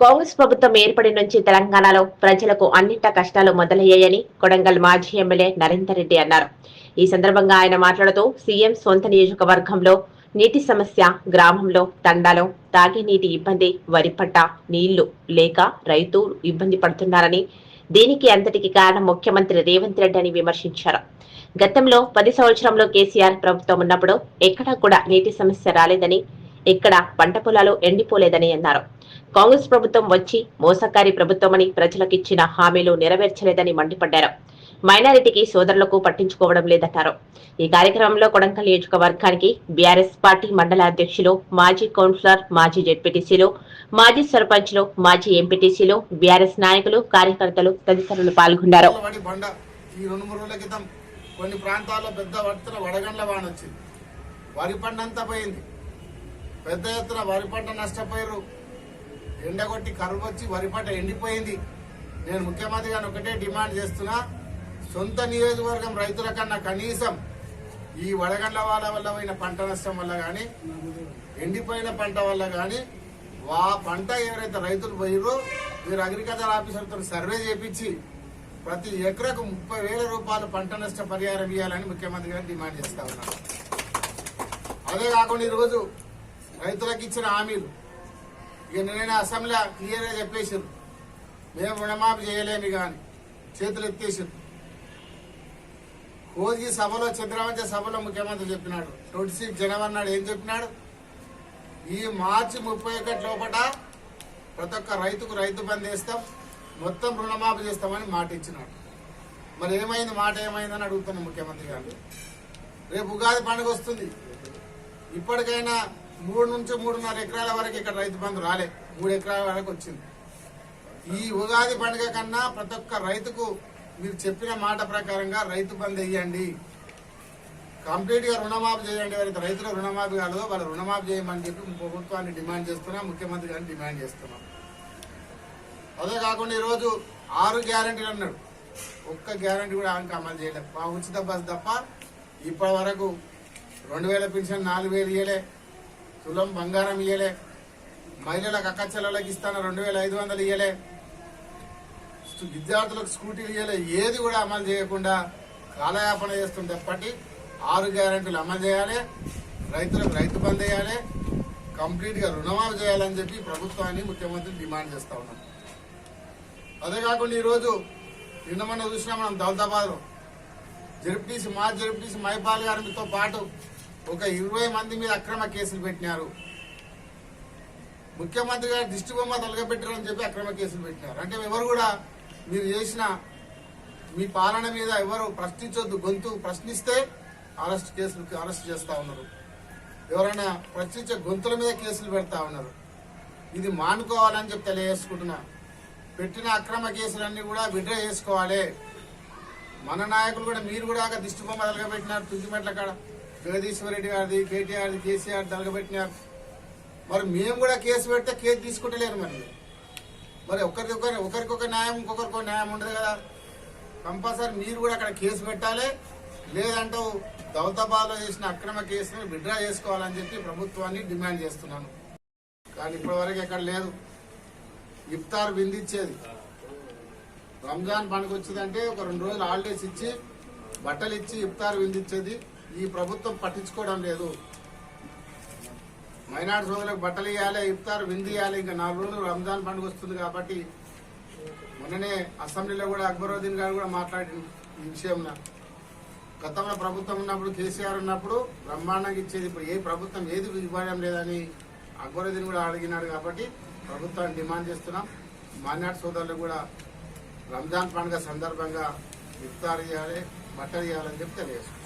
కాంగ్రెస్ ప్రభుత్వం ఏర్పడి నుంచి తెలంగాణలో ప్రజలకు అన్నింట కష్టాలు మొదలయ్యాయని కొడంగల్ మాజీ ఎమ్మెల్యే నరేందర్ రెడ్డి అన్నారు. ఈ సందర్భంగా ఆయన మాట్లాడుతూ సీఎం సొంత నియోజకవర్గంలో నీటి సమస్య గ్రామంలో తండాలో తాగేనీటి ఇబ్బంది వరి పంట నీళ్ళు లేక రైతు ఇబ్బంది పడుతున్నారని దీనికి అంతటికి కారణం ముఖ్యమంత్రి రేవంత్ రెడ్డి అని విమర్శించారు. గతంలో పది సంవత్సరంలో కేసీఆర్ ప్రభుత్వం ఉన్నప్పుడు ఎక్కడా కూడా నీటి సమస్య రాలేదని ఇక్కడ పంట పొలాలు ఎండిపోలేదని అన్నారు. కాంగ్రెస్ ప్రభుత్వం వచ్చి మోసకారి ప్రభుత్వమని ప్రజలకు ఇచ్చిన హామీలు నెరవేర్చలేదని మండిపడ్డారు. మైనారిటీకి సోదరులకు పట్టించుకోవడం లేదన్నారు ఈ కార్యక్రమంలో కొడంకల్ నియోజకవర్గానికి బీఆర్ఎస్ పార్టీ మండల అధ్యక్షులు మాజీ కౌన్సిలర్ మాజీ జెడ్పీటీసీలు మాజీ సర్పంచ్లు మాజీ ఎంపీటీసీలు బీఆర్ఎస్ నాయకులు కార్యకర్తలు తదితరులు పాల్గొన్నారు. ఈ రెండు మూడు రోజుల క్రితం కొన్ని ప్రాంతాల్లో పెద్ద వడగండ్ల వాన వచ్చింది. వరి పంట అంతా పోయింది. పెద్ద ఎత్తున వరి పంట నష్టపోయారు. ఎండగొట్టి కరువు వచ్చి వరి పంట ఎండిపోయింది. నేను ముఖ్యమంత్రి గారిని ఒకటే డిమాండ్ చేస్తున్నా సొంత నియోజకవర్గం రైతుల కన్నా కనీసం ఈ వడగండ్ల వాళ్ళ వల్ల పోయిన పంట నష్టం వల్ల కానీ ఎండిపోయిన పంట వల్ల కానీ వా పంట ఎవరైతే రైతులు పోయిరో మీరు అగ్రికల్చర్ ఆఫీసర్తో సర్వే చేపించి ప్రతి ఎకరకు ముప్పై వేల రూపాయలు పంట నష్ట పరిహారం ఇవ్వాలని ముఖ్యమంత్రి గారు డిమాండ్ చేస్తా ఉన్నారు. అదే కాకుండా ఈరోజు రైతులకు ఇచ్చిన హామీలు. ఇక నేను అసెంబ్లీ క్లియర్గా చెప్పేసారు మేము రుణమాఫీ చేయలేము కానీ చేతులు ఎత్తేసారు కోగి సభలో చంద్రవంచ సభలో ముఖ్యమంత్రి చెప్పినాడు. ట్వంటీ సిక్స్ జనవరి నాడు ఏం చెప్పినాడు? ఈ మార్చి ముప్పై ఒకటి లోపల ప్రతి ఒక్క రైతుకు రైతు బంద్ వేస్తాం మొత్తం రుణమాఫీ చేస్తామని మాట ఇచ్చినాడు. మరి ఏమైంది? మాట ఏమైందని అడుగుతున్నాం ముఖ్యమంత్రి గారు. రేపు ఉగాది పండుగ వస్తుంది. ఇప్పటికైనా మూడు నుంచి మూడున్నర ఎకరాల వరకు ఇక్కడ రైతు బంధు రాలే. మూడు ఎకరాల వరకు వచ్చింది. ఈ ఉగాది పండుగ కన్నా ప్రతి ఒక్క రైతుకు మీరు చెప్పిన మాట ప్రకారంగా రైతు బంద్ వేయండి. కంప్లీట్గా రుణమాఫీ చేయండి. ఎవరైతే రైతుల రుణమాఫీ కాలేదో వాళ్ళు రుణమాఫీ చేయమని చెప్పి ప్రభుత్వాన్ని డిమాండ్ చేస్తున్నాం ముఖ్యమంత్రి గారిని డిమాండ్ చేస్తున్నాం. అదే కాకుండా ఈరోజు ఆరు గ్యారంటీలు అన్నాడు. ఒక్క గ్యారంటీ కూడా ఆయనకు అమలు చేయలేదు మా ఉచిత బస్ తప్ప ఇప్పటి వరకు రెండు వేల పెన్షన్ నాలుగు వేలు ఇవ్వలే తులం బంగారం ఇయ్యలే. మహిళలకు అక్కచెల్లెలకు ఇస్తాను రెండు వేల ఐదు వందలు ఇయ్యలే. విద్యార్థులకు స్కూటీలు ఇయ్యలే. ఏది కూడా అమలు చేయకుండా కాలయాపన చేస్తుంటప్పటి ఆరు గ్యారెంటీలు అమలు చేయాలి. రైతులకు రైతు బంద్ చేయాలి కంప్లీట్గా రుణమాలు రుణమాఫీ చేయాలని చెప్పి ప్రభుత్వాన్ని ముఖ్యమంత్రి డిమాండ్ చేస్తా ఉన్నాం. అదే కాకుండా ఈరోజు నిన్న మొన్న చూసినా మనం దౌలతాబాద్లో జెడ్పీసీ మా జెడ్పీసీ మైపాల్ గారితో పాటు ఒక ఇరవై మంది మీద అక్రమ కేసులు పెట్టినారు. ముఖ్యమంత్రి గారు దిష్టి బొమ్మ తొలగబెట్టారని చెప్పి అక్రమ కేసులు పెట్టినారు. అంటే ఎవరు కూడా మీరు చేసిన మీ పాలన మీద ఎవరు ప్రశ్నించొద్దు గొంతు ప్రశ్నిస్తే అరెస్ట్ కేసులు అరెస్ట్ చేస్తా ఉన్నారు. ఎవరైనా ప్రశ్నించే గొంతుల మీద కేసులు పెడతా ఉన్నారు. ఇది మానుకోవాలని చెప్పి తెలియజేసుకుంటున్నా. పెట్టిన అక్రమ కేసులన్నీ కూడా విడ్రా చేసుకోవాలి. మన నాయకులు కూడా మీరు కూడా దిష్టి బొమ్మ తలగబెట్టినారు తుద్దిమెట్ల కాడ. జగదీశ్వర్ రెడ్డి గారిది కేటీఆర్ది కేసీఆర్ తలగబెట్టినారు మరి మేము కూడా కేసు పెడితే కేసు తీసుకుంటలేరు మరి. మరి ఒకరికొకరు ఒకరికొక న్యాయం ఇంకొకరికొక న్యాయం ఉండదు కదా. కంపల్సరీ మీరు కూడా అక్కడ కేసు పెట్టాలి. లేదంటూ దౌతబాద్లో చేసిన అక్రమ కేసును విడ్రా చేసుకోవాలని చెప్పి ప్రభుత్వాన్ని డిమాండ్ చేస్తున్నాను. కానీ ఇప్పటివరకు ఎక్కడ లేదు. ఇఫ్తార్ విందిచ్చేది. రంజాన్ పండుగ వచ్చిందంటే ఒక రెండు రోజులు హాలిడేస్ ఇచ్చి బట్టలు ఇచ్చి ఇఫ్తార్ విందిచ్చేది. ఈ ప్రభుత్వం పట్టించుకోవడం లేదు. మైనార్టీ సోదరులకు బట్టలు ఇవ్వాలి ఇఫ్తార్ విందు ఇవ్వాలి ఇంకా నాలుగు రోజులు రంజాన్ పండుగ వస్తుంది కాబట్టి మొన్ననే అసెంబ్లీలో కూడా అక్బరుద్దీన్ గారు కూడా మాట్లాడిన ఈ విషయంలో గతంలో ప్రభుత్వం ఉన్నప్పుడు కేసీఆర్ ఉన్నప్పుడు బ్రహ్మాండంగా ఇచ్చేది ఇప్పుడు ఏ ప్రభుత్వం ఏది ఇవ్వడం లేదని అక్బరుద్దీన్ కూడా అడిగినాడు కాబట్టి ప్రభుత్వాన్ని డిమాండ్ చేస్తున్నాం. మైనార్టీ సోదరులు కూడా రంజాన్ పండుగ సందర్భంగా ఇఫ్తార్ ఇవ్వాలి బట్టలు ఇవ్వాలని చెప్పి తెలియజేస్తున్నాం.